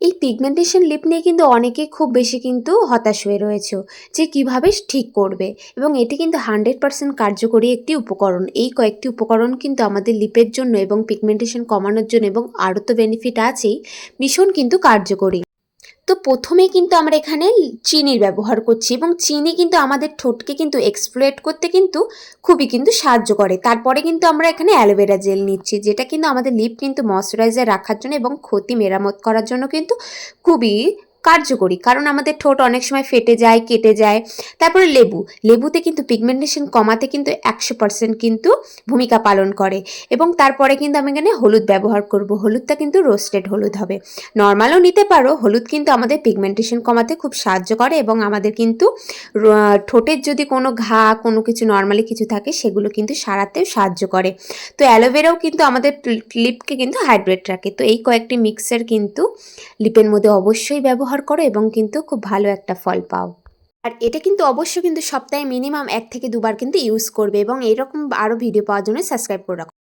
এই pigmentation lip নিয়ে কিন্তু অনেকে খুব বেশি কিন্তু হতাশ হয়ে রয়েছে যে কীভাবে ঠিক করবে এবং এটি কিন্তু হান্ড্রেড পার্সেন্ট কার্যকরী একটি উপকরণ। এই কয়েকটি উপকরণ কিন্তু আমাদের লিপের জন্য এবং পিগমেন্টেশন কমানোর জন্য এবং আরও তো বেনিফিট আছেই, ভীষণ কিন্তু কার্যকরী। তো প্রথমে কিন্তু আমরা এখানে চিনির ব্যবহার করছি এবং চিনি কিন্তু আমাদের ঠোঁটকে কিন্তু এক্সপ্লোয়েট করতে কিন্তু খুবই কিন্তু সাহায্য করে। তারপরে কিন্তু আমরা এখানে অ্যালোভেরা জেল নিচ্ছি, যেটা কিন্তু আমাদের লিপ কিন্তু ময়শ্চারাইজার রাখার জন্য এবং ক্ষতি মেরামত করার জন্য কিন্তু খুবই কার্যকরী। কারণ আমাদের ঠোঁট অনেক সময় ফেটে যায়, কেটে যায়। তারপরে লেবু। লেবুতে কিন্তু পিগমেন্টেশন কমাতে কিন্তু একশো পার্সেন্ট কিন্তু ভূমিকা পালন করে। এবং তারপরে কিন্তু আমি এখানে হলুদ ব্যবহার করব। হলুদটা কিন্তু রোস্টেড হলুদ হবে। নর্মালও নিতে পারো। হলুদ কিন্তু আমাদের পিগমেন্টেশন কমাতে খুব সাহায্য করে এবং আমাদের কিন্তু ঠোঁটের যদি কোনো ঘা, কোনো কিছু নর্মালি কিছু থাকে, সেগুলো কিন্তু সারাতেও সাহায্য করে। তো অ্যালোভেরাও কিন্তু আমাদের লিপকে কিন্তু হাইড্রেট রাখে। তো এই কয়েকটি মিক্সার কিন্তু লিপের মধ্যে অবশ্যই ব্যবহার করো এবং কিন্তু খুব ভালো একটা ফল পাও। আর এটা কিন্তু অবশ্যই কিন্তু সপ্তাহে মিনিমাম এক থেকে দুবার কিন্তু ইউজ করবে এবং এরকম আরও ভিডিও পাওয়ার জন্য সাবস্ক্রাইব করে রাখো।